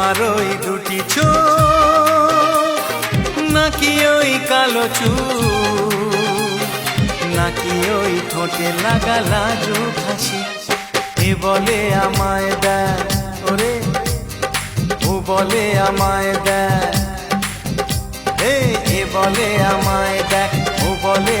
তোমার ওই দুটি চোখ, নাকি ওই কালো চুল, নাকি ওই ঠোঁটে লাগা লাজু হাসি এ বলে আমায় দেয়, ওরে, ও বলে আমায় দেয়। এ বলে আমায় দেখ ও বলে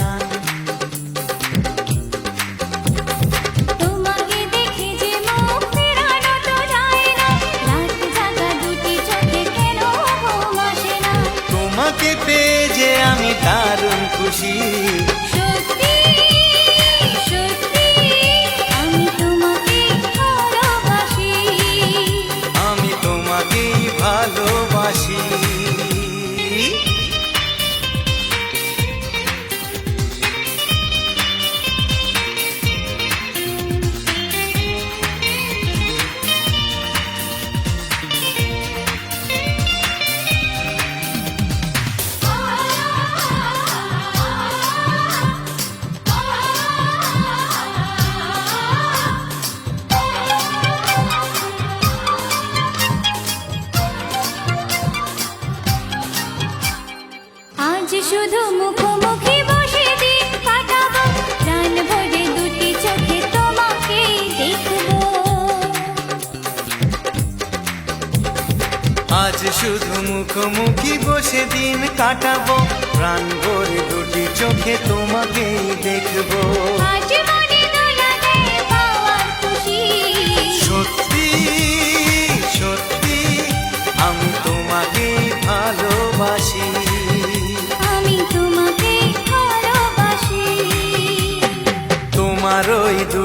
আজ শুধু মুখোমুখি বসে দিন কাটাবো। প্রাণ ভরে দুটি চোখে তোমাকে দেখব। আজ শুধু মুখোমুখি বসে দিন কাটাবো। প্রাণ ভরে দুটি চোখে তোমাকেই দেখব। আজ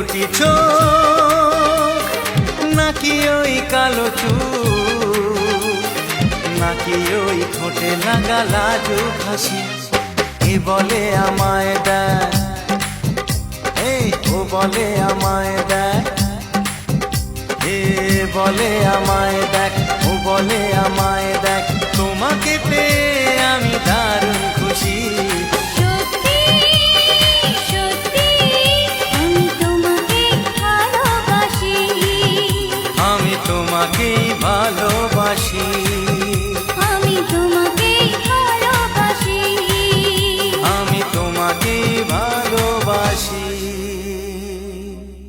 দুটি চোখ, নাকি ওই কালো চুল নাকি ওই ঠোঁটে লাগা লাজু হাসি এ বলে আমায় দেয় এই ও বলে আমায় দেয় এ বলে আমায়